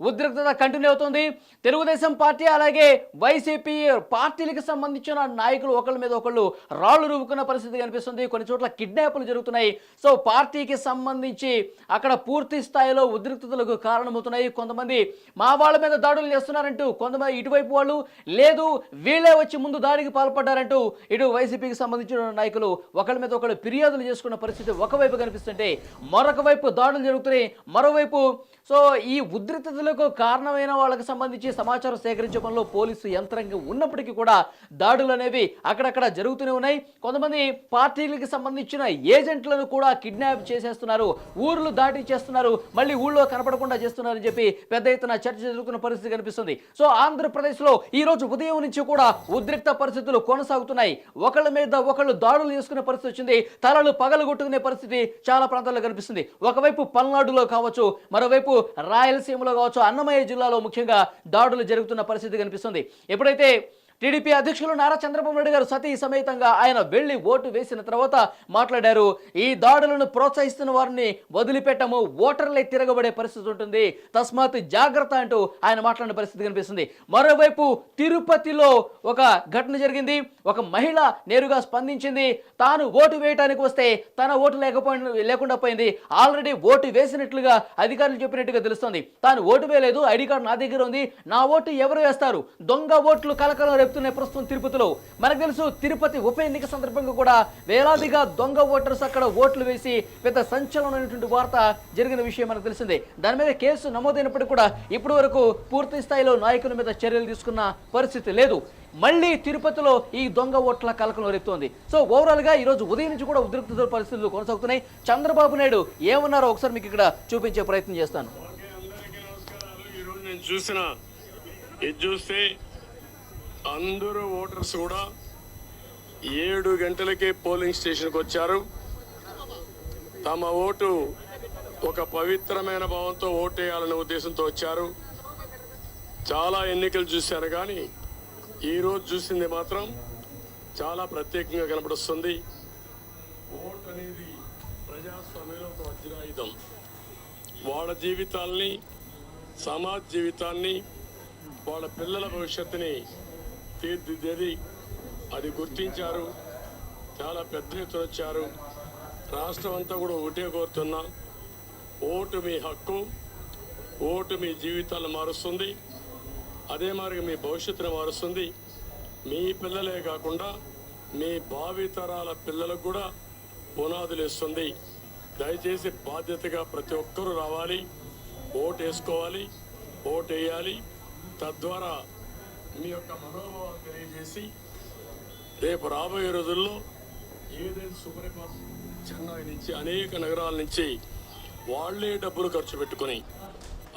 ఉద్రిక్తత కంటిన్యూ అవుతుంది. తెలుగుదేశం పార్టీ అలాగే వైసీపీ పార్టీలకు సంబంధించిన నాయకులు ఒకళ్ళ మీద ఒకళ్ళు రాళ్ళు రువ్వుకున్న పరిస్థితి కనిపిస్తుంది. కొన్ని చోట్ల కిడ్నాపులు జరుగుతున్నాయి. సో పార్టీకి సంబంధించి అక్కడ పూర్తి స్థాయిలో ఉద్రిక్తతలకు కారణమవుతున్నాయి. కొంతమంది మా వాళ్ళ మీద దాడులు చేస్తున్నారంటూ కొంతమంది ఇటువైపు వాళ్ళు లేదు వీళ్ళే వచ్చి ముందు దాడికి పాల్పడ్డారంటూ ఇటు వైసీపీకి సంబంధించిన నాయకులు ఒకళ్ళ మీద ఒకళ్ళు ఫిర్యాదులు చేసుకున్న పరిస్థితి ఒకవైపు కనిపిస్తుంటే మరొక వైపు దాడులు జరుగుతున్నాయి. మరోవైపు సో ఈ దాడులకు కారణమైన వాళ్ళకి సంబంధించి సమాచారం సేకరించే పనిలో పోలీసు యంత్రాంగం ఉన్నప్పటికీ కూడా దాడులు అనేవి అక్కడక్కడ జరుగుతూనే ఉన్నాయి. కొంతమంది పార్టీలకు సంబంధించిన ఏజెంట్లను కూడా కిడ్నాప్ చేసేస్తున్నారు. ఊర్లు దాటి చేస్తున్నారు. మళ్ళీ ఊళ్ళో కనపడకుండా చేస్తున్నారని చెప్పి పెద్ద ఎత్తున చర్చ జరుగుతున్న పరిస్థితి కనిపిస్తుంది. సో ఆంధ్రప్రదేశ్లో ఈ రోజు ఉదయం నుంచి కూడా ఉద్రిక్త పరిస్థితులు కొనసాగుతున్నాయి. ఒకళ్ళ మీద ఒకళ్ళు దాడులు చేసుకునే పరిస్థితి వచ్చింది. తలలు పగలగొట్టుకునే పరిస్థితి చాలా ప్రాంతాల్లో కనిపిస్తుంది. ఒకవైపు పల్నాడులో కావచ్చు మరోవైపు రాయలసీమలో కావచ్చు అన్నమయ్య జిల్లాలో ముఖ్యంగా దాడులు జరుగుతున్న పరిస్థితి కనిపిస్తుంది. ఎప్పుడైతే టీడీపీ అధ్యక్షులు నారా చంద్రబాబు నాయుడు గారు సతీ సమేతంగా ఆయన వెళ్ళి ఓటు వేసిన తర్వాత మాట్లాడారు. ఈ దాడులను ప్రోత్సహిస్తున్న వారిని వదిలిపెట్టము ఓటర్లే తిరగబడే పరిస్థితి ఉంటుంది. తస్మాత్ జాగ్రత్త అంటూ ఆయన మాట్లాడిన పరిస్థితి కనిపిస్తుంది. మరోవైపు తిరుపతిలో ఒక ఘటన జరిగింది. ఒక మహిళ నేరుగా స్పందించింది. తాను ఓటు వేయటానికి వస్తే తన ఓటు లేకపోయిన లేకుండా పోయింది. ఆల్రెడీ ఓటు వేసినట్లుగా అధికారులు చెప్పినట్టుగా తెలుస్తుంది. తాను ఓటు వేయలేదు ఐడి కార్డు నా దగ్గర ఉంది. నా ఓటు ఎవరు వేస్తారు? దొంగ ఓట్లు కలకలం రేపుతున్నాయి ప్రస్తుతం తిరుపతిలో. మనకు తెలుసు తిరుపతి ఉప ఎన్నిక సందర్భంగా కూడా వేలాదిగా దొంగ ఓటర్స్ అక్కడ ఓట్లు వేసి పెద్ద సంచలనమైనటువంటి వార్త జరిగిన విషయం మనకు తెలిసిందే. దాని మీద కేసు నమోదైనప్పటికీ కూడా ఇప్పటి వరకు పూర్తి స్థాయిలో నాయకుల మీద చర్యలు తీసుకున్న పరిస్థితి లేదు. మళ్ళీ తిరుపతిలో ఈ దొంగ ఓట్ల కలకలం రేపుతోంది. సో ఓవరాల్గా ఈరోజు ఈ రోజు ఉదయం నుంచి కూడా ఉద్రిక్త పరిస్థితులు కొనసాగుతున్నాయి. చంద్రబాబు నాయుడు ఏమన్నారో ఒకసారి మీకు ఇక్కడ చూపించే ప్రయత్నం చేస్తాను. చూసిన ఇది చూస్తే అందరూ ఓటర్స్ కూడా ఏడు గంటలకే పోలింగ్ స్టేషన్కి వచ్చారు. తమ ఓటు ఒక పవిత్రమైన భావంతో ఓటేయాలనే ఉద్దేశంతో వచ్చారు. చాలా ఎన్నికలు చూశాను కానీ ఈరోజు చూసింది మాత్రం చాలా ప్రత్యేకంగా కనపడుస్తుంది. ఓటు అనేది ప్రజాస్వామ్యంలో ఒక వజ్రాయుధం వాళ్ళ జీవితాల్ని సమాజ జీవితాన్ని వాళ్ళ పిల్లల భవిష్యత్తుని తీర్చిదిద్దేది అది గుర్తించారు. చాలా పెద్ద ఎత్తున వచ్చారు. రాష్ట్రం అంతా కూడా ఒకటే కోరుతున్నా. ఓటు మీ హక్కు ఓటు మీ జీవితాలను మారుస్తుంది. అదే మరి మీ భవిష్యత్తును మారుస్తుంది. మీ పిల్లలే కాకుండా మీ భావితరాల పిల్లలకు కూడా పునాదులు ఇస్తుంది దయచేసి బాధ్యతగా ప్రతి ఒక్కరూ రావాలి. ఓటు వేసుకోవాలి. ఓటు వేయాలి. తద్వారా మీ యొక్క మనోభావం తెలియజేసి రేపు రాబోయే రోజుల్లో ఏదైతే సుపరిపాలన చెన్నై నుంచి అనేక నగరాల నుంచి వాళ్ళే డబ్బులు ఖర్చు పెట్టుకుని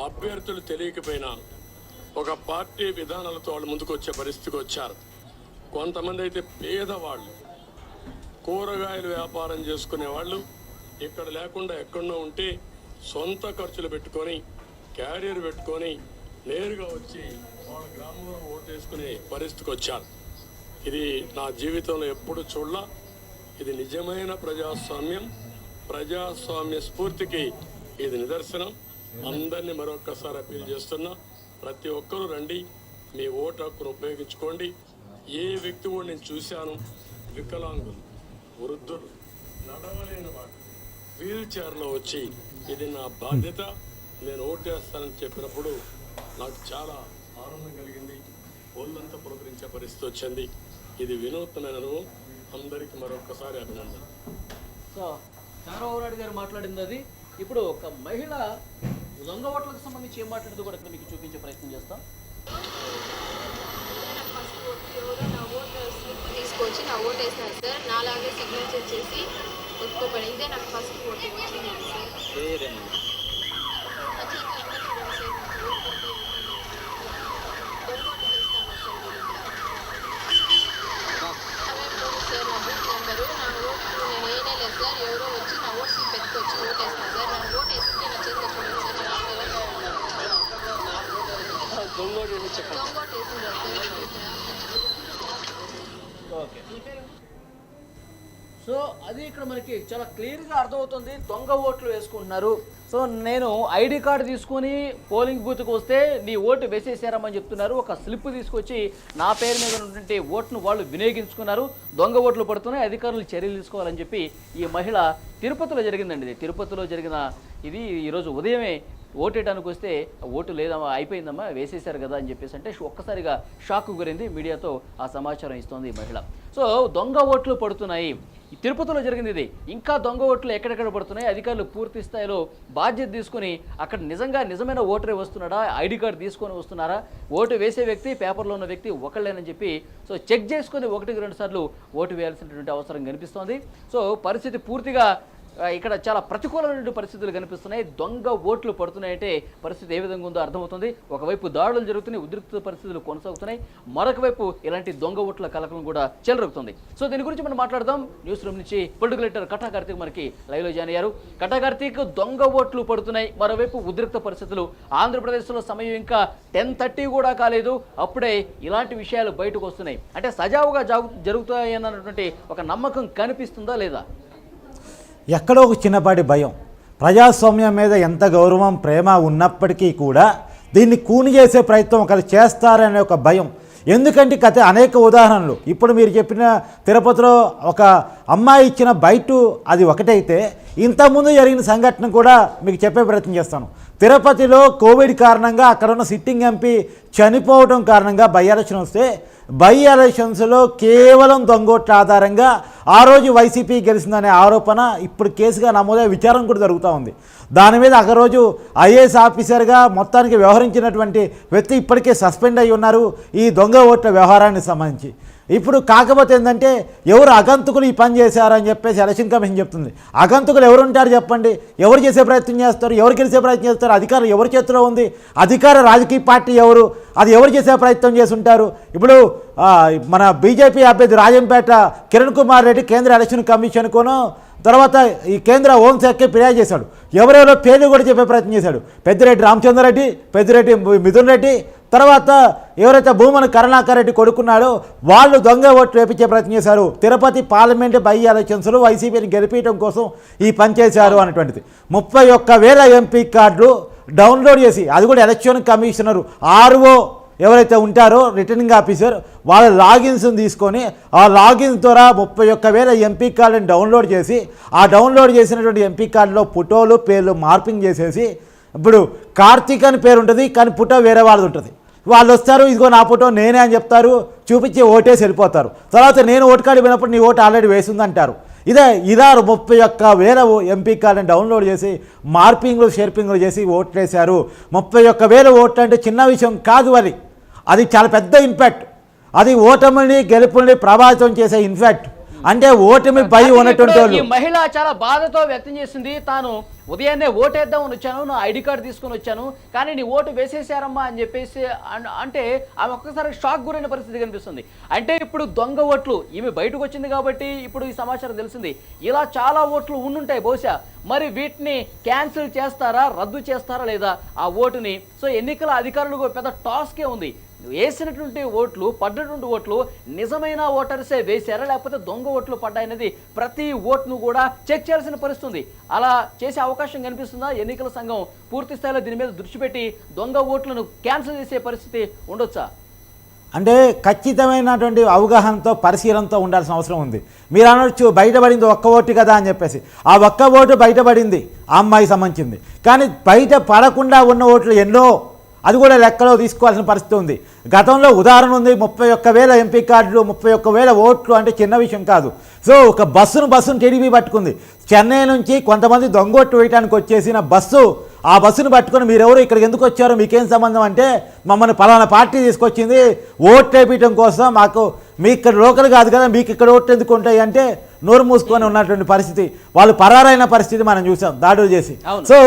అభ్యర్థులు తెలియకపోయినా ఒక పార్టీ విధానాలతో వాళ్ళు ముందుకు వచ్చే పరిస్థితికి వచ్చారు. కొంతమంది అయితే పేదవాళ్ళు కూరగాయలు వ్యాపారం చేసుకునే వాళ్ళు ఇక్కడ లేకుండా ఎక్కడో ఉంటే సొంత ఖర్చులు పెట్టుకొని క్యారియర్ పెట్టుకొని నేరుగా వచ్చి వాళ్ళ గ్రామంలో ఓటేసుకునే పరిస్థితికి వచ్చారు ఇది నా జీవితంలో ఎప్పుడు చూడలా. ఇది నిజమైన ప్రజాస్వామ్యం. ప్రజాస్వామ్య స్ఫూర్తికి ఇది నిదర్శనం. అందరినీ మరొక్కసారి అప్పీల్ చేస్తున్నా ప్రతి ఒక్కరూ రండి మీ ఓటు హక్కును ఉపయోగించుకోండి. ఏ వ్యక్తి కూడా నేను చూశాను వికలాంగులు వృద్ధులు నడవలేని వాడు వీల్ చైర్లో వచ్చి ఇది నా బాధ్యత నేను ఓటు చేస్తానని చెప్పినప్పుడు నాకు చాలా ఆనందం కలిగింది. ఒళ్ళంతా పులకరించే పరిస్థితి వచ్చింది. ఇది వినూత్నమైన అనుభవం. అందరికీ మరొకసారి అభినందన సో చంద్రబాబు నాయుడు గారు మాట్లాడింది అది. ఇప్పుడు ఒక మహిళ దొంగ ఓట్లకు సంబంధించి ఏం మాట్లాడిందో కూడా ఇక్కడ మీకు చూపించే ప్రయత్నం చేస్తాం. తీసుకొచ్చి నా ఓటు వేసినారు సార్. నాలాగే సిగ్నేచర్ చేసి ఒప్పుకోబడి ఇదే నాకు ఫస్ట్ ఓటు వచ్చింది. సార్ అది ఇక్కడ చూడండి సార్ నాకు ఓటు ఉంది. దొంగ ఓటు చేస్తాను సార్ వీళ్ళు. అవేం లేదు సార్ నా బూత్ నెంబరు నా ఓటు నేను వేయనే లేదు సార్ ఎవరో వచ్చి నా ఓటు స్లిప్ ఎత్తుకొచ్చి ఓటు వేస్తాను సార్ నా ఓటు వేసుకుంటే నా చేతిలో చూడండి సార్ నేను దొంగ ఓటు వేసి చెప్పండి దొంగ ఓటు వేసిండ్రు సార్ ఓకే సో అది ఇక్కడ మనకి చాలా క్లియర్గా అర్థమవుతుంది. దొంగ ఓట్లు వేసుకుంటున్నారు. సో నేను ఐడి కార్డు తీసుకొని పోలింగ్ బూత్కి వస్తే నీ ఓటు వేసేసారమ్మని చెప్తున్నారు. ఒక స్లిప్ తీసుకొచ్చి నా పేరు మీద ఉన్నటువంటి ఓటును వాళ్ళు వినియోగించుకున్నారు. దొంగ ఓట్లు పడుతున్నాయి. అధికారులు చర్యలు తీసుకోవాలని చెప్పి ఈ మహిళ తిరుపతిలో జరిగిందండి ఇది. తిరుపతిలో జరిగిన ఇది ఈరోజు ఉదయమే ఓటేయడానికి వస్తే ఓటు లేదమ్మా అయిపోయిందమ్మా వేసేశారు కదా అని చెప్పేసి అంటే ఒక్కసారిగా షాక్ గురైంది మీడియాతో ఆ సమాచారం ఇస్తోంది ఈ మహిళ. సో దొంగ ఓట్లు పడుతున్నాయి. తిరుపతిలో జరిగింది ఇది. ఇంకా దొంగ ఓట్లు ఎక్కడెక్కడ పడుతున్నాయి? అధికారులు పూర్తి స్థాయిలో బాధ్యత తీసుకుని అక్కడ నిజంగా నిజమైన ఓటరే వస్తున్నాడా? ఐడి కార్డు తీసుకొని వస్తున్నారా? ఓటు వేసే వ్యక్తి పేపర్లో ఉన్న వ్యక్తి ఒకళ్ళేనని చెప్పి సో చెక్ చేసుకొని ఒకటికి రెండు సార్లు ఓటు వేయాల్సినటువంటి అవసరం కనిపిస్తోంది. సో పరిస్థితి పూర్తిగా ఇక్కడ చాలా ప్రతికూలమైన పరిస్థితులు కనిపిస్తున్నాయి. దొంగ ఓట్లు పడుతున్నాయంటే పరిస్థితి ఏ విధంగా ఉందో అర్థమవుతుంది. ఒకవైపు దాడులు జరుగుతున్నాయి ఉద్రిక్త పరిస్థితులు కొనసాగుతున్నాయి. మరొక వైపు ఇలాంటి దొంగ ఓట్ల కలకలం కూడా చెలరుగుతుంది. సో దీని గురించి మనం మాట్లాడదాం. న్యూస్ రూమ్ నుంచి పొలిటికల్ ఎడిటర్ కటా కార్తీక్ మనకి లైవ్లో జాయిన్ అయ్యారు. కటా కార్తీక్ దొంగ ఓట్లు పడుతున్నాయి. మరోవైపు ఉద్రిక్త పరిస్థితులు. ఆంధ్రప్రదేశ్లో సమయం ఇంకా టెన్ థర్టీ కూడా కాలేదు. అప్పుడే ఇలాంటి విషయాలు బయటకు వస్తున్నాయి. అంటే సజావుగా జరుగుతాయన్నటువంటి ఒక నమ్మకం కనిపిస్తుందా లేదా? ఎక్కడో ఒక చిన్నపాటి భయం. ప్రజాస్వామ్యం మీద ఎంత గౌరవం ప్రేమ ఉన్నప్పటికీ కూడా దీన్ని కూని చేసే ప్రయత్నం ఒకరు చేస్తారనే ఒక భయం. ఎందుకంటే కథ అనేక ఉదాహరణలు. ఇప్పుడు మీరు చెప్పిన తిరుపతిలో ఒక అమ్మాయి ఇచ్చిన బయట అది ఒకటైతే ఇంతకుముందు జరిగిన సంఘటన కూడా మీకు చెప్పే ప్రయత్నం చేస్తాను. తిరుపతిలో కోవిడ్ కారణంగా అక్కడ ఉన్న సిట్టింగ్ ఎంపీ చనిపోవడం కారణంగా బై ఎలక్షన్ వస్తే బై ఎలక్షన్స్లో కేవలం దొంగోట్ల ఆధారంగా ఆ రోజు వైసీపీ గెలిచిందనే ఆరోపణ ఇప్పుడు కేసుగా నమోదై విచారం కూడా జరుగుతూ ఉంది. దాని మీద ఒక రోజు ఐఏఎస్ ఆఫీసర్గా మొత్తానికి వ్యవహరించినటువంటి వ్యక్తి ఇప్పటికే సస్పెండ్ అయి ఉన్నారు. ఈ దొంగ ఓట్ల వ్యవహారానికి సంబంధించి. ఇప్పుడు కాకపోతే ఏంటంటే ఎవరు అగంతకులు ఈ పని చేశారని చెప్పేసి ఎలక్షన్ కమిషన్ చెప్తుంది. అగంతుకులు ఎవరు ఉంటారు చెప్పండి? ఎవరు చేసే ప్రయత్నం చేస్తారు? ఎవరు గెలిచే ప్రయత్నం చేస్తారు? అధికారం ఎవరి చేతిలో ఉంది? అధికార రాజకీయ పార్టీ ఎవరు? అది ఎవరు చేసే ప్రయత్నం చేసి ఉంటారు ఇప్పుడు మన బీజేపీ అభ్యర్థి రాజంపేట కిరణ్ కుమార్ రెడ్డి కేంద్ర ఎలక్షన్ కమిషన్కును తర్వాత ఈ కేంద్ర హోంశాఖకి ఫిర్యాదు చేశాడు. ఎవరెవరో పేర్లు కూడా చెప్పే ప్రయత్నం చేశాడు. పెద్దిరెడ్డి రామచంద్రరెడ్డి పెద్దిరెడ్డి మిథున్ రెడ్డి తర్వాత ఎవరైతే భూమన కరుణాకర్ రెడ్డి కొడుకున్నాడో వాళ్ళు దొంగ ఓట్లు వేపించే ప్రయత్నం చేశారు. తిరుపతి పార్లమెంటు బై ఎలక్షన్స్లో వైసీపీని గెలిపించడం కోసం ఈ పని చేశారు అనేటువంటిది ముప్పై ఒక్క వేల ఎంపీ కార్డులు డౌన్లోడ్ చేసి అది కూడా ఎలక్షన్ కమిషనరు ఆర్ఓ ఎవరైతే ఉంటారో రిటర్నింగ్ ఆఫీసర్ వాళ్ళ లాగిన్స్ని తీసుకొని ఆ లాగిన్ ద్వారా ముప్పై ఒక్క వేల ఎంపీ కార్డుని డౌన్లోడ్ చేసి ఆ డౌన్లోడ్ చేసినటువంటి ఎంపీ కార్డులో ఫోటోలు పేర్లు మార్పింగ్ చేసేసి ఇప్పుడు కార్తీక్ అని పేరు ఉంటుంది కానీ పుట్ట వేరే వాళ్ళది ఉంటుంది. వాళ్ళు వస్తారు ఇదిగో నా ఫోటో నేనే అని చెప్తారు చూపించి ఓటేసి వెళ్ళిపోతారు. తర్వాత నేను ఓటు కాడి పోయినప్పుడు నీ ఓటు ఆల్రెడీ వేసిందంటారు ఇదే ఇదారు ముప్పై ఒక్క వేల ఎంపీ కార్డుని డౌన్లోడ్ చేసి మార్పింగ్లు షేర్పింగ్లు చేసి ఓట్లేశారు ముప్పై ఒక్క వేల ఓట్లు అంటే చిన్న విషయం కాదు అది. అది చాలా పెద్ద ఇంపాక్ట్ అది ఓటమిని గెలుపుని ప్రభావితం చేసే ఇన్ఫాక్ట్ అంటే ఓటమి భయం ఉన్నటువంటి వాళ్ళు. ఈ మహిళ చాలా బాధతో వ్యక్తం చేసింది. తాను ఉదయాన్నే ఓటేద్దామని వచ్చాను నా ఐడి కార్డు తీసుకొని వచ్చాను. కానీ నీ ఓటు వేసేసారమ్మా అని చెప్పేసి అంటే ఆమె ఒక్కసారి షాక్ గురైన పరిస్థితి కనిపిస్తుంది. అంటే ఇప్పుడు దొంగ ఓట్లు ఈమె బయటకు వచ్చింది కాబట్టి ఇప్పుడు ఈ సమాచారం తెలిసింది. ఇలా చాలా ఓట్లు ఉండుంటాయి బహుశా. మరి వీటిని క్యాన్సిల్ చేస్తారా రద్దు చేస్తారా లేదా ఆ ఓటుని? సో ఎన్నికల అధికారులకు పెద్ద టాస్కే ఉంది. వేసినటువంటి ఓట్లు పడ్డటువంటి ఓట్లు నిజమైన ఓటర్సే వేశారా? లేకపోతే దొంగ ఓట్లు పడ్డాయనేది ప్రతి ఓట్ను కూడా చెక్ చేయాల్సిన పరిస్థితుంది. అలా చేసే అవకాశం కనిపిస్తుందా? ఎన్నికల సంఘం పూర్తి స్థాయిలో దీని మీద దృష్టి పెట్టి దొంగ ఓట్లను క్యాన్సిల్ చేసే పరిస్థితి ఉండొచ్చా? అంటే ఖచ్చితమైనటువంటి అవగాహనతో పరిశీలనతో ఉండాల్సిన అవసరం ఉంది. మీరు అనొచ్చు బయటపడింది ఒక్క ఓటు కదా అని చెప్పేసి. ఆ ఒక్క ఓటు బయటపడింది ఆ అమ్మాయి సంబంధించింది. కానీ బయట పడకుండా ఉన్న ఓట్లు ఎన్నో అది కూడా లెక్కలో తీసుకోవాల్సిన పరిస్థితి ఉంది. గతంలో ఉదాహరణ ఉంది ముప్పై ఒక్క వేల ఎంపీ కార్డులు ముప్పై ఒక్క వేల ఓట్లు అంటే చిన్న విషయం కాదు. సో ఒక బస్సును బస్సును టీడీపీ పట్టుకుంది. చెన్నై నుంచి కొంతమంది దొంగోట్లు వేయడానికి వచ్చేసిన బస్సు ఆ బస్సును పట్టుకొని మీరెవరు ఇక్కడికి ఎందుకు వచ్చారు మీకేం సంబంధం అంటే మమ్మల్ని పలానా పార్టీ తీసుకొచ్చింది ఓట్లు వేపించడం కోసం మాకు మీ ఇక్కడ లోకల్ కాదు కదా మీకు ఇక్కడ ఓట్లు ఎందుకు ఉంటాయి అంటే నోరు మూసుకొని ఉన్నటువంటి పరిస్థితి. వాళ్ళు పరారైన పరిస్థితి మనం చూసాం దాడులు చేసి. సో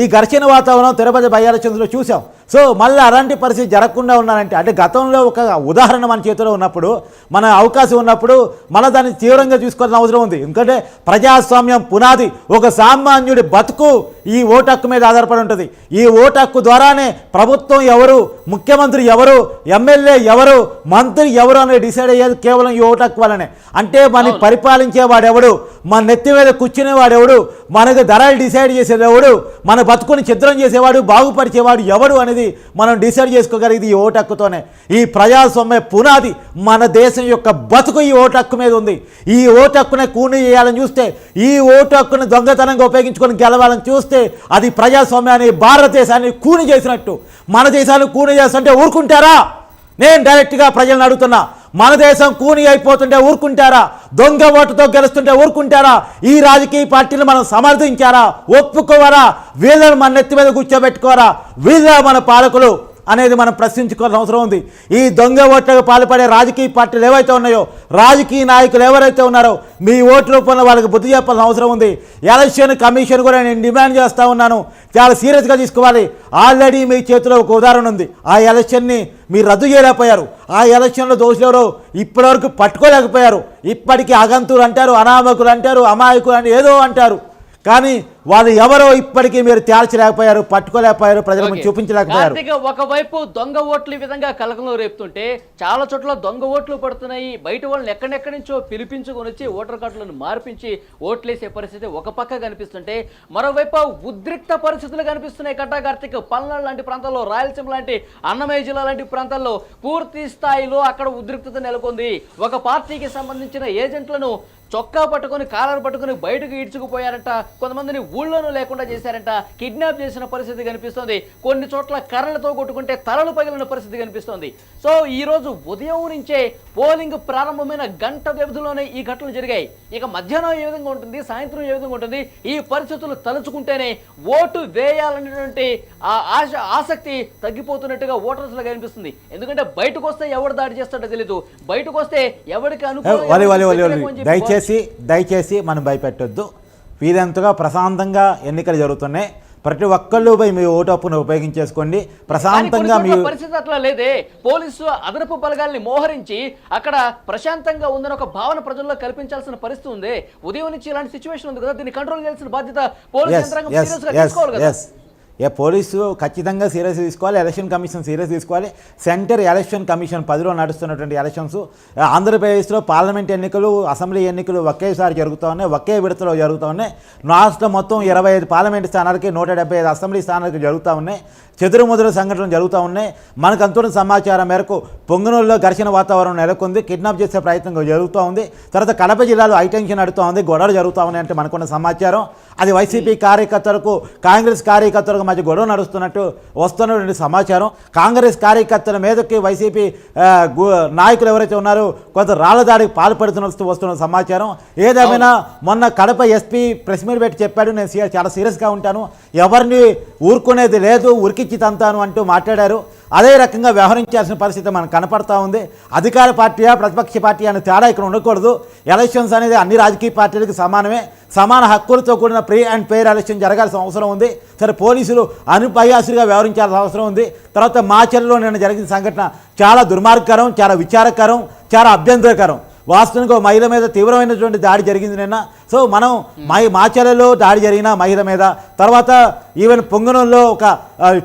ఈ ఘర్షణ వాతావరణం తిరుపతి బయ్యాలచంద్రలో చూసాం. సో మళ్ళీ అలాంటి పరిస్థితి జరగకుండా ఉన్నారంటే అంటే గతంలో ఒక ఉదాహరణ మన చేతిలో ఉన్నప్పుడు మన అవకాశం ఉన్నప్పుడు మన దాన్ని తీవ్రంగా చూసుకోవాల్సిన అవసరం ఉంది. ఎందుకంటే ప్రజాస్వామ్యం పునాది ఒక సామాన్యుడి బతుకు ఈ ఓటు హక్కు మీద ఆధారపడి ఉంటుంది. ఈ ఓటు హక్కు ద్వారానే ప్రభుత్వం ఎవరు ముఖ్యమంత్రి ఎవరు ఎమ్మెల్యే ఎవరు మంత్రి ఎవరు అనేది డిసైడ్ అయ్యేది కేవలం ఈ ఓటు హక్కు వల్లనే. అంటే మన పరిపాలించే పరిపాలించేవాడెవడు మన నెత్తి మీద కూర్చునేవాడెవడు మనకు ధరలు డిసైడ్ చేసేదెవడు మన బతుకుని చిత్రం చేసేవాడు బాగుపరిచేవాడు ఎవడు అనేది మనం డిసైడ్ చేసుకోగలిగింది ఈ ఓటు హక్కుతోనే ఈ ప్రజాస్వామ్య పునాది మన దేశం యొక్క బతుకు ఈ ఓటు హక్కు మీద ఉంది. ఈ ఓటు హక్కునే కూని చేయాలని చూస్తే ఈ ఓటు హక్కును దొంగతనంగా ఉపయోగించుకొని గెలవాలని చూస్తే అది ప్రజాస్వామ్యాన్ని భారతదేశాన్ని కూని చేసినట్టు. మన దేశాన్ని కూని చేస్తుంటే ఊరుకుంటారా? నేను డైరెక్ట్గా ప్రజలను అడుగుతున్నా మన దేశం కూని అయిపోతుంటే ఊరుకుంటారా? దొంగ ఓటుతో గెలుస్తుంటే ఊరుకుంటారా? ఈ రాజకీయ పార్టీలు మనం సమర్థించారా? ఒప్పుకోవారా? వీళ్ళని మన నెత్తి మీద కూర్చోబెట్టుకోరా వీళ్ళ మన పాలకులు అనేది మనం ప్రశ్నించుకోవాల్సిన అవసరం ఉంది. ఈ దొంగ ఓట్లకు పాల్పడే రాజకీయ పార్టీలు ఏవైతే ఉన్నాయో రాజకీయ నాయకులు ఎవరైతే ఉన్నారో మీ ఓటు రూపంలో వాళ్ళకి బుద్ధి చెప్పాల్సిన అవసరం ఉంది. ఎలక్షన్ కమిషన్ కూడా నేను డిమాండ్ చేస్తూ ఉన్నాను. చాలా సీరియస్గా తీసుకోవాలి. ఆల్రెడీ మీ చేతిలో ఒక ఉదాహరణ ఉంది. ఆ ఎలక్షన్ని మీరు రద్దు చేయలేకపోయారు. ఆ ఎలక్షన్లో దోషులు ఎవరో ఇప్పటివరకు పట్టుకోలేకపోయారు. ఇప్పటికీ అగంతులు అంటారు అనామకులు అంటారు అమాయకులు అంటే ఏదో అంటారు. కానీ వాళ్ళు ఎవరో ఇప్పటికీ మీరు తేల్చలేకపోయారు పట్టుకోలేకపోయారు ప్రజల ముందు ఓకే. చూపించలేకపోయారు. ఒకవైపు దొంగ ఓట్లు విధంగా కలకలం రేపుతుంటే చాలా చోట్ల దొంగ ఓట్లు పడుతున్నాయి. బయట వాళ్ళని ఎక్కడెక్కడి నుంచో పిలిపించుకొని వచ్చి ఓటర్ కార్డులను మార్పించి ఓట్లేసే పరిస్థితి ఒక పక్క కనిపిస్తుంటే మరోవైపు ఉద్రిక్త పరిస్థితులు కనిపిస్తున్నాయి. కట్టా కార్తీక్ పల్నాడు లాంటి ప్రాంతాల్లో రాయలసీమ లాంటి అన్నమయ్య జిల్లా లాంటి ప్రాంతాల్లో పూర్తి స్థాయిలో అక్కడ ఉద్రిక్తత నెలకొంది. ఒక పార్టీకి సంబంధించిన ఏజెంట్లను చొక్కా పట్టుకొని కాలర్ పట్టుకొని బయటకు ఈడ్చుకుపోయారంట. కొంతమందిని ఊళ్ళోనూ లేకుండా చేశారంట. కిడ్నాప్ చేసిన పరిస్థితి కనిపిస్తోంది. కొన్ని చోట్ల కర్రలతో కొట్టుకుంటే తలలు పగిలిన పరిస్థితి కనిపిస్తోంది. సో ఈ రోజు ఉదయం నుంచే పోలింగ్ ప్రారంభమైన గంట వ్యవధిలోనే ఈ ఘటనలు జరిగాయి. ఇక మధ్యాహ్నం ఏ విధంగా ఉంటుంది సాయంత్రం ఏ విధంగా ఉంటుంది ఈ పరిస్థితులు తలుచుకుంటేనే ఓటు వేయాలనేటువంటి ఆ ఆశ ఆసక్తి తగ్గిపోతున్నట్టుగా ఓటర్స్లో కనిపిస్తుంది. ఎందుకంటే బయటకు వస్తే ఎవడు దాడి చేస్తాడో తెలీదు. బయటకు వస్తే ఎవరికి అనుకూలంగా, దయచేసి దయచేసి మనం భయపెట్టొద్దు. వీరంతగా ప్రశాంతంగా ఎన్నికలు జరుగుతున్నాయి. ప్రతి ఒక్కళ్ళు పోయి మీ ఓటు హక్కును ఉపయోగించేసుకోండి. ప్రశాంతంగా మీ పరిస్థితి అట్లా లేదే. పోలీసు అదనపు బలగాల్ని మోహరించి అక్కడ ప్రశాంతంగా ఉందని ఒక భావన ప్రజల్లో కల్పించాల్సిన పరిస్థితి ఉంది. ఉదయం నుంచి ఇలాంటి సిచ్యువేషన్ ఉంది కదా. దీన్ని కంట్రోల్ చేయాల్సిన బాధ్యత పోలీస్ యంత్రాంగం తీసుకోవాలి కదా. ఏ పోలీసు ఖచ్చితంగా సీరియస్ తీసుకోవాలి ఎలక్షన్ కమిషన్ సీరియస్ తీసుకోవాలి. సెంటర్ ఎలక్షన్ కమిషన్ పదిలో నడుస్తున్నటువంటి ఎలక్షన్స్. ఆంధ్రప్రదేశ్లో పార్లమెంట్ ఎన్నికలు అసెంబ్లీ ఎన్నికలు ఒకేసారి జరుగుతూ ఉన్నాయి ఒకే విడతలో జరుగుతూ ఉన్నాయి. రాష్ట్రం మొత్తం ఇరవై ఐదు పార్లమెంట్ స్థానాలకి నూట డెబ్బై ఐదు అసెంబ్లీ స్థానాలకి జరుగుతూ ఉన్నాయి. చెదురుముదురు సంఘటనలు జరుగుతూ ఉన్నాయి. మనకు అంతున్న సమాచారం మేరకు పొంగనూరులో ఘర్షణ వాతావరణం నెలకొంది. కిడ్నాప్ చేసే ప్రయత్నం జరుగుతూ ఉంది. తర్వాత కడప జిల్లాలో హైటెన్షన్ నడుతూ ఉంది. గొడవలు జరుగుతూ ఉన్నాయంటే మనకున్న సమాచారం. అది వైసీపీ కార్యకర్తలకు కాంగ్రెస్ కార్యకర్తలకు మధ్య గొడవ నడుస్తున్నట్టు వస్తున్నటువంటి సమాచారం. కాంగ్రెస్ కార్యకర్తల మీదకి వైసీపీ నాయకులు ఎవరైతే ఉన్నారో కొంత రాళ్ళ దాడికి పాల్పడుతున్నట్టు వస్తున్న సమాచారం. ఏదేమైనా మొన్న కడప ఎస్పీ ప్రెస్ మీట్ పెట్టి చెప్పాడు. నేను సీ- చాలా సీరియస్గా ఉంటాను. ఎవరిని ఊరుకునేది లేదు ఉరికిచ్చి తంతాను అంటూ మాట్లాడారు. అదే రకంగా వ్యవహరించాల్సిన పరిస్థితి మనకు కనపడతా ఉంది. అధికార పార్టీయా ప్రతిపక్ష పార్టీ అనే తేడా ఇక్కడ ఉండకూడదు. ఎలక్షన్స్ అనేది అన్ని రాజకీయ పార్టీలకు సమానమే. సమాన హక్కులతో కూడిన ప్రీ అండ్ పేర్ ఎలక్షన్ జరగాల్సిన అవసరం ఉంది. సరే పోలీసులు అనుపయాసులుగా వ్యవహరించాల్సిన అవసరం ఉంది. తర్వాత మాచర్లో నిన్న జరిగిన సంఘటన చాలా దుర్మార్గకరం చాలా విచారకరం చాలా అభ్యంతరకరం. వాస్తవానికి ఒక మహిళ మీద తీవ్రమైనటువంటి దాడి జరిగింది నిన్న. సో మనం మై మాచర్లలో దాడి జరిగిన మహిళ మీద తర్వాత ఈవెన్ పొంగనంలో ఒక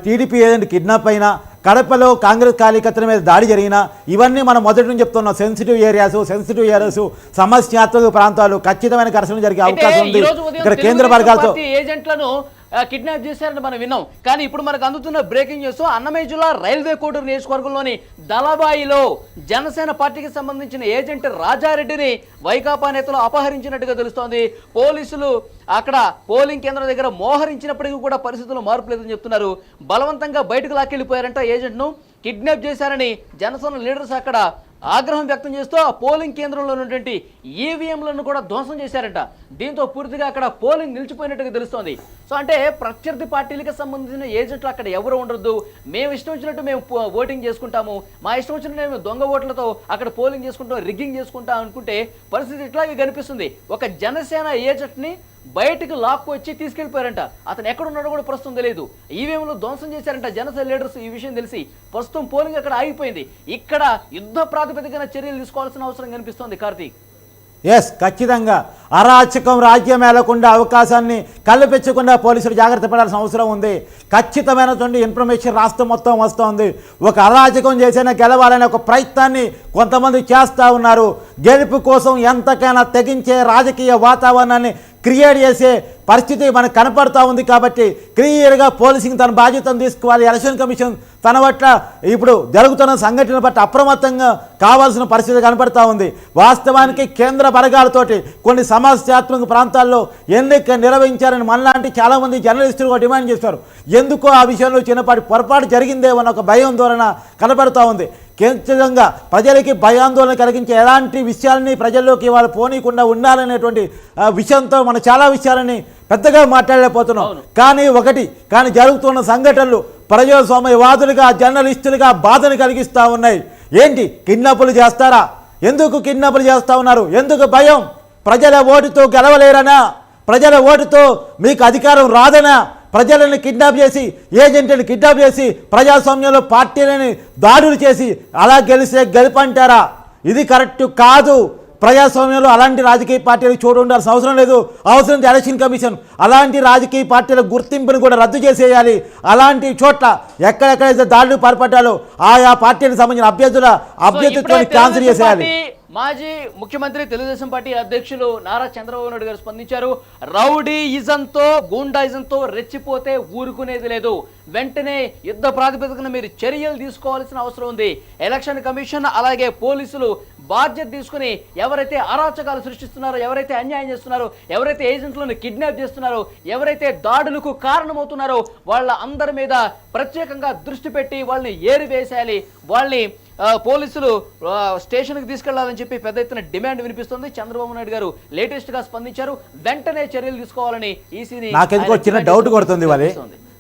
టీడీపీ ఏజెంట్ కిడ్నాప్ అయినా కడపలో కాంగ్రెస్ కార్యకర్తల మీద దాడి జరిగిన ఇవన్నీ మనం మొదటి నుంచి చెప్తున్నాం. సెన్సిటివ్ ఏరియాస్ సెన్సిటివ్ ఏరియాస్ సమస్యాత్మక ప్రాంతాలు ఖచ్చితమైన ఘర్షణ జరిగే అవకాశం ఉంది. ఇక్కడ కేంద్ర వర్గాలతో ఏజెంట్లను కిడ్నాప్ చేశారని మనం విన్నాం. కానీ ఇప్పుడు మనకు అందుతున్న బ్రేకింగ్ న్యూస్ అన్నమయ్య జిల్లా రైల్వే కోటూరు నియోజకవర్గంలోని దళబాయిలో జనసేన పార్టీకి సంబంధించిన ఏజెంట్ రాజారెడ్డిని వైకాపా నేతలు అపహరించినట్టుగా తెలుస్తోంది. పోలీసులు అక్కడ పోలింగ్ కేంద్రం దగ్గర మోహరించినప్పటికీ కూడా పరిస్థితులు మార్పు లేదని చెప్తున్నారు. బలవంతంగా బయటకు లాక్కెళ్ళిపోయారంట ఏజెంట్ను. కిడ్నాప్ చేశారని జనసేన లీడర్స్ అక్కడ ఆగ్రహం వ్యక్తం చేస్తూ ఆ పోలింగ్ కేంద్రంలో ఉన్నటువంటి ఈవీఎంలను కూడా ధ్వంసం చేశారంట. దీంతో పూర్తిగా అక్కడ పోలింగ్ నిలిచిపోయినట్టుగా తెలుస్తోంది. సో అంటే ప్రత్యర్థి పార్టీలకు సంబంధించిన ఏజెంట్లు అక్కడ ఎవరు ఉండొద్దు. మేము ఇష్టం వచ్చినట్టు మేము పో- ఓటింగ్ చేసుకుంటాము. మా ఇష్టం వచ్చినట్టు మేము దొంగ ఓట్లతో అక్కడ పోలింగ్ చేసుకుంటాం రిగ్గింగ్ చేసుకుంటాం అనుకుంటే పరిస్థితి ఇట్లాగే కనిపిస్తుంది. ఒక జనసేన ఏజెంట్ని బయటకు లాక్కు వచ్చి తీసుకెళ్ళిపోయారంట అతను ఎక్కడ ఉన్నాడో కూడా ప్రస్తుతం తెలియదు. ఈవీఎంలు ధ్వంసం చేశారంట జనసేన లీడర్స్ ఈ విషయం తెలిసి. ప్రస్తుతం పోలింగ్ అక్కడ ఆగిపోయింది. ఇక్కడ యుద్ధ ప్రాతిపదికన చర్యలు తీసుకోవాల్సిన అవసరం కనిపిస్తోంది కార్తీక్. ఎస్ ఖచ్చితంగా. అరాచకం రాజ్యం ఏలకుండా అవకాశాన్ని కల్పించకుండా పోలీసులు జాగ్రత్త పడాల్సిన అవసరం ఉంది. ఖచ్చితమైనటువంటి ఇన్ఫర్మేషన్ రాష్ట్రం మొత్తం వస్తుంది. ఒక అరాచకం చేసిన గెలవాలనే ఒక ప్రయత్నాన్ని కొంతమంది చేస్తూ ఉన్నారు. గెలుపు కోసం ఎంతకైనా తెగించే రాజకీయ వాతావరణాన్ని క్రియేట్ చేసే పరిస్థితి మనకు కనపడతా ఉంది కాబట్టి క్లియర్గా పోలీసింగ్ తన బాధ్యతను తీసుకోవాలి. ఎలక్షన్ కమిషన్ తన పట్ల ఇప్పుడు జరుగుతున్న సంఘటన పట్ల అప్రమత్తంగా కావాల్సిన పరిస్థితి కనపడతా ఉంది. వాస్తవానికి కేంద్ర బలగాలతోటి కొన్ని సమస్యాత్మక ప్రాంతాల్లో ఎన్నిక నిర్వహించారని మనలాంటి చాలామంది జర్నలిస్టులు కూడా డిమాండ్ చేశారు ఎందుకో ఆ విషయంలో చిన్నపాటి పొరపాటు జరిగిందేమో ఒక భయం ధోరణ కనపడతా ఉంది. ఖచ్చితంగా ప్రజలకి భయాందోళన కలిగించే ఎలాంటి విషయాలని ప్రజల్లోకి వాళ్ళు పోనీయకుండా ఉండాలనేటువంటి విషయంతో మనం చాలా విషయాలని పెద్దగా మాట్లాడలేకపోతున్నాం. కానీ ఒకటి కానీ జరుగుతున్న సంఘటనలు ప్రజాస్వామ్యవాదులుగా జర్నలిస్టులుగా బాధను కలిగిస్తూ ఉన్నాయి. ఏంటి? కిడ్నాపులు చేస్తారా? ఎందుకు కిడ్నాపులు చేస్తూ ఉన్నారు? ఎందుకు భయం? ప్రజల ఓటుతో గెలవలేరనా? ప్రజల ఓటుతో మీకు అధికారం రాదనా? ప్రజలను కిడ్నాప్ చేసి ఏజెంట్లను కిడ్నాప్ చేసి ప్రజాస్వామ్యంలో పార్టీలని దాడులు చేసి అలా గెలిస్తే గెలుపంటారా? ఇది కరెక్ట్ కాదు. ప్రజాస్వామ్యంలో అలాంటి రాజకీయ పార్టీలు చూడు ఉండాల్సిన అవసరం లేదు. అవసరం ఎలక్షన్ కమిషన్. అలాంటి రాజకీయ పార్టీల గుర్తింపును కూడా రద్దు చేసేయాలి. అలాంటి చోట్ల ఎక్కడెక్కడైతే దాడులు పాల్పడ్డాలో ఆయా పార్టీలకు సంబంధించిన అభ్యర్థుల అభ్యర్థిత్వాన్ని క్యాన్సిల్ చేసేయాలి. మాజీ ముఖ్యమంత్రి తెలుగుదేశం పార్టీ అధ్యక్షులు నారా చంద్రబాబు నాయుడు గారు స్పందించారు. రౌడీ ఇజంతో గూండాయిజంతో రెచ్చిపోతే ఊరుకునేది లేదు. వెంటనే యుద్ధ ప్రాతిపదికన మీరు చర్యలు తీసుకోవాల్సిన అవసరం ఉంది. ఎలక్షన్ కమిషన్ అలాగే పోలీసులు బాధ్యత తీసుకుని ఎవరైతే అరాచకాలు సృష్టిస్తున్నారో ఎవరైతే అన్యాయం చేస్తున్నారో ఎవరైతే ఏజెంట్లను కిడ్నాప్ చేస్తున్నారో ఎవరైతే దాడులకు కారణమవుతున్నారో వాళ్ళ అందరి మీద ప్రత్యేకంగా దృష్టి పెట్టి వాళ్ళని ఏరివేసేయాలి. వాళ్ళని పోలీసులు స్టేషన్కి తీసుకెళ్ళాలని చెప్పి పెద్ద ఎత్తున డిమాండ్ వినిపిస్తుంది. చంద్రబాబు నాయుడు గారు లేటెస్ట్గా స్పందించారు. వెంటనే చర్యలు తీసుకోవాలని ఈసీని నాకెందుకో చిన్న డౌట్ కొడుతుంది వాళ్ళి.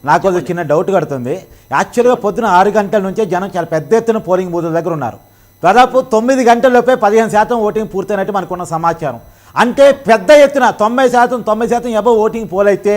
నాకు చిన్న డౌట్ కొడుతుంది. యాక్చువల్గా పొద్దున ఆరు గంటల నుంచే జనం చాలా పెద్ద ఎత్తున పోలింగ్ బూతుల దగ్గర ఉన్నారు. దాదాపు తొమ్మిది గంటల్లోపే పదిహేను శాతం ఓటింగ్ పూర్తయినట్టు మనకున్న సమాచారం. అంటే పెద్ద ఎత్తున తొంభై శాతం తొంభై శాతం ఎబో ఓటింగ్ పోలైతే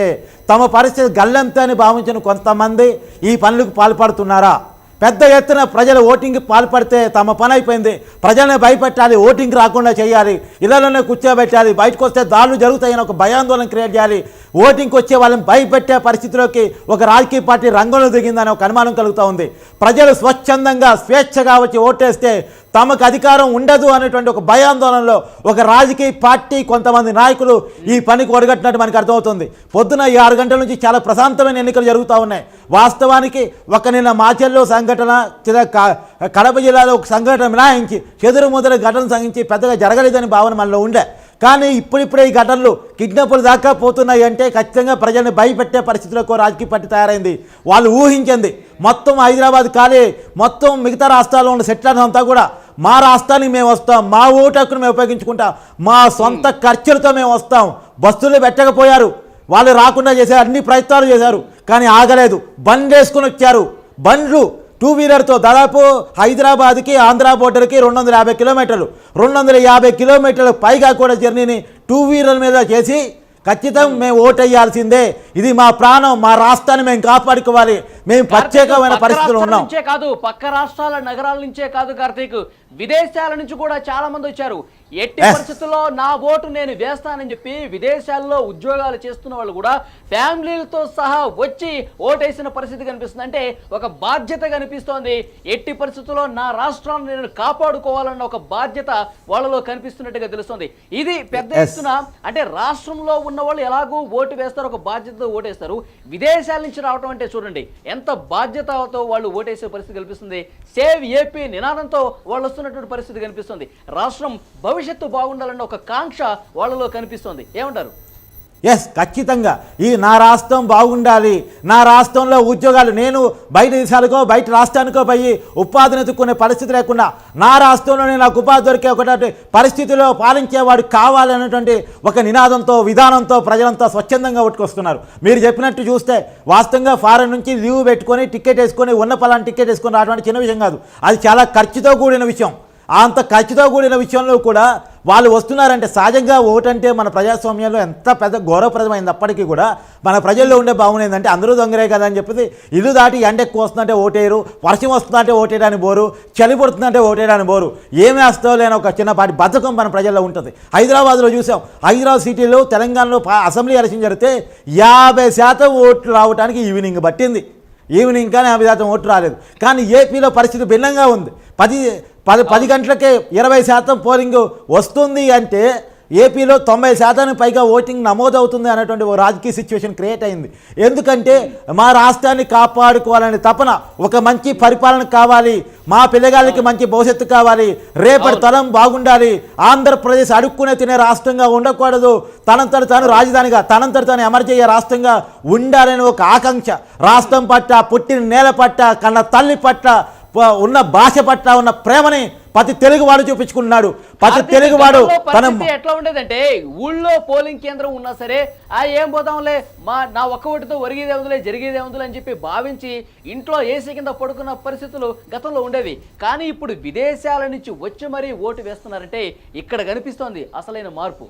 తమ పరిస్థితి గల్లంతా అని భావించిన కొంతమంది ఈ పనులకు పాల్పడుతున్నారా? పెద్ద ఎత్తున ప్రజలు ఓటింగ్కి పాల్పడితే తమ పని అయిపోయింది. ప్రజలను భయపెట్టాలి ఓటింగ్ రాకుండా చేయాలి ఇళ్ళలోనే కూర్చోబెట్టాలి బయటకు వస్తే దాడులు జరుగుతాయని ఒక భయాందోళన క్రియేట్ చేయాలి. ఓటింగ్కి వచ్చే వాళ్ళని భయపెట్టే పరిస్థితిలోకి ఒక రాజకీయ పార్టీ రంగంలో దిగిందని ఒక అనుమానం కలుగుతూ ఉంది. ప్రజలు స్వచ్ఛందంగా స్వేచ్ఛగా వచ్చి ఓటేస్తే తమకు అధికారం ఉండదు అనేటువంటి ఒక భయాందోళనలో ఒక రాజకీయ పార్టీ కొంతమంది నాయకులు ఈ పనికి ఒడగట్టినట్టు మనకు అర్థమవుతుంది. పొద్దున ఈ ఆరు గంటల నుంచి చాలా ప్రశాంతమైన ఎన్నికలు జరుగుతూ ఉన్నాయి. వాస్తవానికి ఒక నిన్న మాచెల్లో సంఘటన కడప జిల్లాలో ఒక సంఘటన మినహాయించి చెదురు ముద్ర ఘటన సంఘించి పెద్దగా జరగలేదని భావన మనలో ఉండే. కానీ ఇప్పుడిప్పుడే ఈ ఘటనలు కిడ్నాపులు దాకా పోతున్నాయి అంటే ఖచ్చితంగా ప్రజల్ని భయపెట్టే పరిస్థితులకు రాజకీయ పార్టీ తయారైంది. వాళ్ళు ఊహించింది. మొత్తం హైదరాబాద్ ఖాళీ. మొత్తం మిగతా రాష్ట్రాల్లో ఉన్న సెట్లర్స్ అంతా కూడా మా రాష్ట్రానికి మేము వస్తాం మా ఓటు హక్కును మేము ఉపయోగించుకుంటాం మా సొంత ఖర్చులతో మేము వస్తాం. బస్సులు పెట్టకపోయారు. వాళ్ళు రాకుండా చేశారు అన్ని ప్రయత్నాలు చేశారు. కానీ ఆగలేదు. బండ్ వేసుకుని వచ్చారు. బండ్లు టూ వీలర్తో దాదాపు హైదరాబాద్కి ఆంధ్ర బోర్డర్కి రెండు వందల యాభై కిలోమీటర్లు. రెండు వందల యాభై కిలోమీటర్లు పైగా కూడా జర్నీని టూ వీలర్ మీద చేసి ఖచ్చితంగా మేము ఓటేయాల్సిందే. ఇది మా ప్రాణం మా రాష్ట్రాన్ని మేము కాపాడుకోవాలి. మేము ప్రత్యేకమైన పరిస్థితులు ఉన్నాం. కాదు పక్క రాష్ట్రాల నగరాల నుంచే కాదు కార్తీక్. విదేశాల నుంచి కూడా చాలా మంది వచ్చారు. ఎట్టి. పరిస్థితుల్లో నా ఓటు నేను వేస్తానని చెప్పి విదేశాల్లో ఉద్యోగాలు చేస్తున్న వాళ్ళు కూడా ఫ్యామిలీలతో సహా వచ్చి ఓటేసిన పరిస్థితి కనిపిస్తుంది. అంటే ఒక బాధ్యత కనిపిస్తోంది. ఎట్టి పరిస్థితుల్లో నా రాష్ట్రాన్ని నేను కాపాడుకోవాలన్న ఒక బాధ్యత వాళ్ళలో కనిపిస్తున్నట్టుగా తెలుస్తుంది. ఇది పెద్ద. ఎత్తున అంటే రాష్ట్రంలో ఉన్న వాళ్ళు ఎలాగూ ఓటు వేస్తారు ఒక బాధ్యతతో ఓటేస్తారు. విదేశాల నుంచి రావడం అంటే చూడండి ఎంత బాధ్యతతో వాళ్ళు ఓటేసే పరిస్థితి కనిపిస్తుంది. సేవ్ ఏపీ నినాదంతో వాళ్ళు వస్తున్నటువంటి పరిస్థితి కనిపిస్తుంది. రాష్ట్రం భవిష్యత్తు బాగుండాలన్న ఒక కాంక్ష వాళ్ళలో కనిపిస్తుంది. ఏమంటారు? ఎస్ ఖచ్చితంగా. ఈ నా రాష్ట్రం బాగుండాలి. నా రాష్ట్రంలో ఉద్యోగాలు నేను బయట దేశాలకో బయట రాష్ట్రానికో పోయి ఉపాధిని ఎదుర్కొనే పరిస్థితి లేకుండా నా రాష్ట్రంలోనే నాకు ఉపాధి దొరికే ఒకటి పరిస్థితిలో పాలించేవాడు కావాలనేటువంటి ఒక నినాదంతో విధానంతో ప్రజలంతా స్వచ్ఛందంగా ఒట్టుకొస్తున్నారు మీరు చెప్పినట్టు చూస్తే వాస్తవంగా ఫారెన్ నుంచి లీవ్ పెట్టుకొని టికెట్ వేసుకొని ఉన్న పలాని టికెట్ వేసుకొని రావడం చిన్న విషయం కాదు. అది చాలా ఖర్చుతో కూడిన విషయం. అంత ఖర్చుతో కూడిన విషయంలో కూడా వాళ్ళు వస్తున్నారంటే సహజంగా ఓటంటే మన ప్రజాస్వామ్యంలో ఎంత పెద్ద గౌరవప్రదమైంది అప్పటికీ కూడా మన ప్రజల్లో ఉండే భావన ఏంటంటే అందరూ దొంగరే కదా అని చెప్పేసి ఇల్లు దాటి ఎండ ఎక్కువ వస్తుందంటే ఓటేయరు వర్షం వస్తుందంటే ఓటేయడానికి బోరు చలి పుడుతుందంటే ఓటేయడానికి బోరు. ఏమి వేస్తావు లేని ఒక చిన్నపాటి బద్ధకం మన ప్రజల్లో ఉంటుంది. హైదరాబాద్లో చూసాం. హైదరాబాద్ సిటీలో తెలంగాణలో అసెంబ్లీ ఎలక్షన్ జరిగితే యాభై శాతం ఓట్లు రావడానికి ఈవినింగ్ పట్టింది. ఈవినింగ్ కానీ యాభై శాతం ఓట్లు రాలేదు. కానీ ఏపీలో పరిస్థితి భిన్నంగా ఉంది. పది పది పది గంటలకే ఇరవై శాతం పోలింగ్ వస్తుంది అంటే ఏపీలో తొంభై శాతానికి పైగా ఓటింగ్ నమోదవుతుంది అనేటువంటి ఓ రాజకీయ సిచ్యువేషన్ క్రియేట్ అయింది. ఎందుకంటే మా రాష్ట్రాన్ని కాపాడుకోవాలనే తపన ఒక మంచి పరిపాలన కావాలి మా పిల్లగాళ్ళకి మంచి భవిష్యత్తు కావాలి రేపటి తరం బాగుండాలి ఆంధ్రప్రదేశ్ అడుక్కునే తినే రాష్ట్రంగా ఉండకూడదు తనంతట తాను రాజధానిగా తనంతట తాను అమర్చయ్యే రాష్ట్రంగా ఉండాలని ఒక ఆకాంక్ష. రాష్ట్రం పట్ల పుట్టిన నేల పట్ల కన్న తల్లి పట్ల ఉన్న భాష పట్ల ఉన్న ప్రేమని ప్రతి తెలుగువాడు చూపించుకున్నాడు ప్రతి తెలుగువాడు తన ఎట్లా ఉండేదంటే ఊళ్ళో పోలింగ్ కేంద్రం ఉన్నా సరే ఆ ఏం పోదాంలే మా నా ఒక్క ఓటుతో ఒరిగేదే ఉందిలే జరిగేదే ఉందిలే అని చెప్పి భావించి ఇంట్లో ఏసీ కింద పడుకున్న పరిస్థితులు గతంలో ఉండేవి. కానీ ఇప్పుడు విదేశాల నుంచి వచ్చి మరీ ఓటు వేస్తున్నారంటే ఇక్కడ కనిపిస్తోంది అసలైన మార్పు.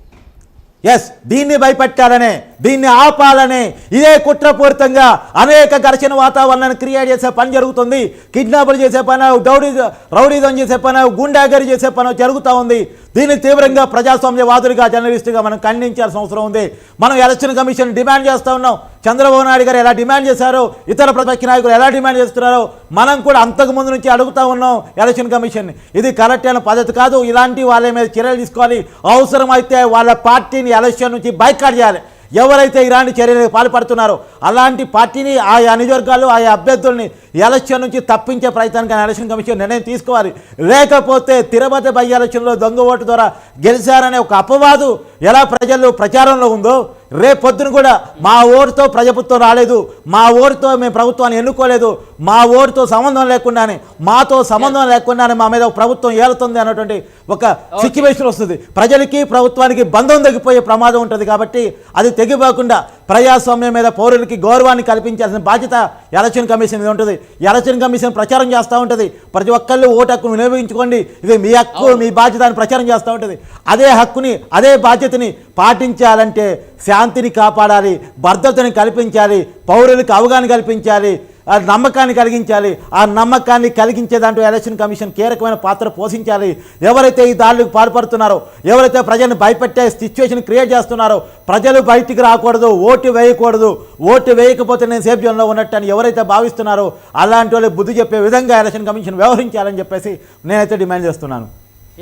ఎస్ దీన్ని భయపెట్టాలనే దీన్ని ఆపాలనే ఇదే కుట్రపూరితంగా అనేక ఘర్షణ వాతావరణాన్ని క్రియేట్ చేసే పని జరుగుతుంది. కిడ్నాపులు చేసే పని డౌడీ రౌడీజం చేసే పని గుండాగరి చేసే పని జరుగుతూ ఉంది. దీన్ని తీవ్రంగా ప్రజాస్వామ్యవాదులుగా జర్నలిస్టుగా మనం ఖండించాల్సిన అవసరం ఉంది. మనం ఎలక్షన్ కమిషన్ డిమాండ్ చేస్తూ ఉన్నాం. చంద్రబాబు నాయుడు గారు ఎలా డిమాండ్ చేశారో ఇతర ప్రతిపక్ష నాయకులు ఎలా డిమాండ్ చేస్తున్నారో మనం కూడా అంతకు ముందు నుంచి అడుగుతా ఉన్నాం ఎలక్షన్ కమిషన్. ఇది కరెక్ట్ అయిన పద్ధతి కాదు. ఇలాంటి వాళ్ళ మీద చర్యలు తీసుకోవాలి. అవసరమైతే వాళ్ళ పార్టీని ఎలక్షన్ నుంచి బైకాట్ చేయాలి. ఎవరైతే ఇలాంటి చర్యలకు పాల్పడుతున్నారో అలాంటి పార్టీని ఆయా నియోజకవర్గాలు ఆయా అభ్యర్థుల్ని ఎలక్షన్ నుంచి తప్పించే ప్రయత్నానికి ఎలక్షన్ కమిషన్ నిర్ణయం తీసుకోవాలి. లేకపోతే తిరుపతి బై ఎలక్షన్లో దొంగ ఓటు ద్వారా గెలిచారనే ఒక అపవాదు ఎలా ప్రజలు ప్రచారంలో ఉందో రేపొద్దున కూడా మా ఓటుతో ప్రజాప్రభుత్వం రాలేదు మా ఓటుతో మేము ప్రభుత్వాన్ని ఎన్నుకోలేదు మా ఓటుతో సంబంధం లేకుండానే మాతో సంబంధం లేకుండానే మా మీద ప్రభుత్వం ఏలుతుంది అన్నటువంటి ఒక సిచ్యువేషన్ వస్తుంది. ప్రజలకి ప్రభుత్వానికి బంధం తగ్గిపోయే ప్రమాదం ఉంటుంది కాబట్టి అది తెగిపోకుండా ప్రజాస్వామ్యం మీద పౌరులకి గౌరవాన్ని కల్పించాల్సిన బాధ్యత ఎలక్షన్ కమిషన్ మీద ఉంటుంది. ఎలక్షన్ కమిషన్ ప్రచారం చేస్తూ ఉంటుంది. ప్రతి ఒక్కళ్ళు ఓటు హక్కును వినియోగించుకోండి. ఇది మీ హక్కు మీ బాధ్యత అని ప్రచారం చేస్తూ ఉంటుంది. అదే హక్కుని అదే బాధ్యతని పాటించాలంటే శాంతిని కాపాడాలి భద్రతని కల్పించాలి పౌరులకు అవగాహన కల్పించాలి ఆ నమ్మకాన్ని కలిగించాలి. ఆ నమ్మకాన్ని కలిగించే దాంట్లో ఎలక్షన్ కమిషన్ కీలకమైన పాత్ర పోషించాలి. ఎవరైతే ఈ దాడులకు పాల్పడుతున్నారో ఎవరైతే ప్రజలను భయపెట్టే సిచ్యువేషన్ క్రియేట్ చేస్తున్నారో ప్రజలు బయటికి రాకూడదు ఓటు వేయకూడదు. ఓటు వేయకపోతే నేను సేఫ్ జోన్లో ఉన్నట్టు అని ఎవరైతే భావిస్తున్నారో అలాంటి వాళ్ళు బుద్ధి చెప్పే విధంగా ఎలక్షన్ కమిషన్ వ్యవహరించాలని చెప్పేసి నేనైతే డిమాండ్ చేస్తున్నాను.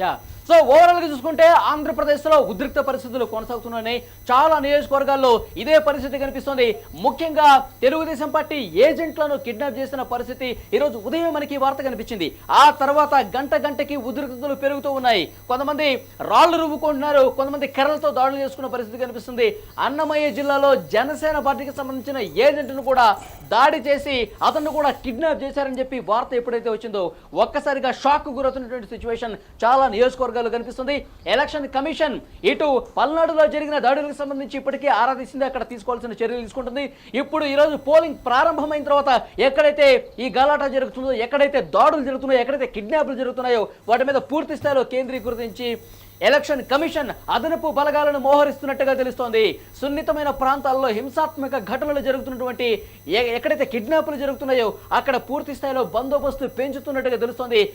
యా. సో ఓవరాల్గా చూసుకుంటే ఆంధ్రప్రదేశ్లో ఉద్రిక్త పరిస్థితులు కొనసాగుతున్నాయి. చాలా నియోజకవర్గాల్లో ఇదే పరిస్థితి కనిపిస్తుంది. ముఖ్యంగా తెలుగుదేశం పార్టీ ఏజెంట్లను కిడ్నాప్ చేసిన పరిస్థితి ఈరోజు ఉదయం మనకి వార్త కనిపించింది. ఆ తర్వాత గంట గంటకి ఉద్రిక్తతలు పెరుగుతూ ఉన్నాయి. కొంతమంది రాళ్ళు రువ్వుకుంటున్నారు కొంతమంది కర్రలతో దాడులు చేసుకున్న పరిస్థితి కనిపిస్తుంది. అన్నమయ్య జిల్లాలో జనసేన పార్టీకి సంబంధించిన ఏజెంట్ను కూడా దాడి చేసి అతను కూడా కిడ్నాప్ చేశారని చెప్పి వార్త ఎప్పుడైతే వచ్చిందో ఒక్కసారిగా షాక్ గురవుతున్నటువంటి సిచ్యువేషన్ చాలా నియోజకవర్గాలు కనిపిస్తుంది. ఎలక్షన్ కమిషన్ ఇటు పల్నాడులో జరిగిన దాడులకు సంబంధించి ఇప్పటికే ఆరాధిస్తుంది అక్కడ తీసుకోవాల్సిన చర్యలు తీసుకుంటుంది. ఇప్పుడు ఈరోజు పోలింగ్ ప్రారంభమైన తర్వాత ఎక్కడైతే ఈ గలాటా జరుగుతుందో ఎక్కడైతే దాడులు జరుగుతున్నాయో ఎక్కడైతే కిడ్నాప్లు జరుగుతున్నాయో వాటి మీద పూర్తి స్థాయిలో కేంద్రీకృతించి ఎలక్షన్ కమిషన్ అదనపు బలగాలను మోహరిస్తున్నట్టుగా తెలుస్తోంది. సున్నితమైన ప్రాంతాల్లో హింసాత్మక ఘటనలు జరుగుతున్నటువంటి ఎక్కడైతే కిడ్నాపులు జరుగుతున్నాయో అక్కడ పూర్తి స్థాయిలో బందోబస్తు పెంచుతున్నట్టుగా తెలుస్తోంది.